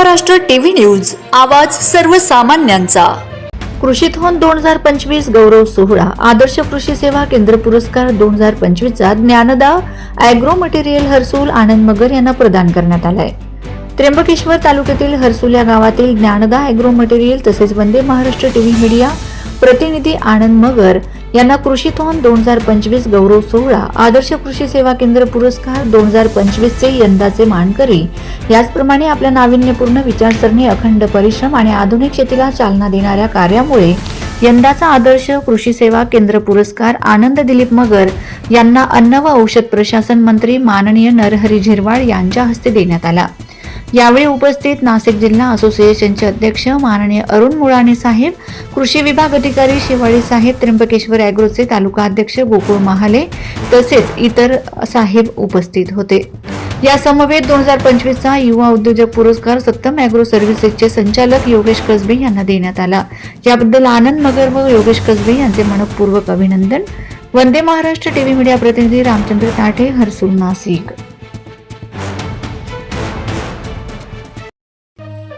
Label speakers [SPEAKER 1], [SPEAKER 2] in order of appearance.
[SPEAKER 1] Maharashtra TV news आवाज सर्वसामान्यांचा.
[SPEAKER 2] कृषीथॉन दोन हजार पंचवीस गौरव सोहळा आदर्श कृषी सेवा केंद्र पुरस्कार दोन हजार पंचवीसचा ज्ञानदा अॅग्रो मटेरियल हर्सूल आनंद मगर यांना प्रदान करण्यात आलाय. त्र्यंबकेश्वर तालुक्यातील हर्सूल या गावातील ज्ञानदा अॅग्रो मटेरियल तसेच वंदे महाराष्ट्र टीव्ही मीडिया प्रतिनिधी आनंद मगर यांना कृषीथॉन दोन हजार पंचवीस गौरव सोहळा आदर्श कृषी सेवा केंद्र पुरस्कार दोन हजार पंचवीसचे यंदाचे मानकरी. याचप्रमाणे आपल्या नाविन्यपूर्ण विचारसरणी अखंड परिश्रम आणि आधुनिक शेतीला चालना देणाऱ्या कार्यामुळे यंदाचा आदर्श कृषी सेवा केंद्र पुरस्कार आनंद दिलीप मगर यांना अन्न व औषध प्रशासन मंत्री माननीय नरहरी झिरवाळ यांच्या हस्ते देण्यात आला. यावेळी उपस्थित नाशिक जिल्हा असोसिएशनचे अध्यक्ष माननीय अरुण मुळाणे साहेब कृषी विभाग अधिकारी शिवाळी साहेब त्र्यंबकेश्वर अॅग्रोचे तालुका अध्यक्ष गोकुळ महाले तसेच इतर साहेब उपस्थित होते. या समवेत दोन हजार पंचवीसचा युवा उद्योजक पुरस्कार सत्तम अॅग्रो सर्व्हिसेसचे संचालक योगेश कसबे यांना देण्यात आला. याबद्दल आनंद मगर व योगेश कसबे यांचे मनपूर्वक अभिनंदन. वंदे महाराष्ट्र टीव्ही मीडिया प्रतिनिधी रामचंद्र ताठे हर्सुल नाशिक.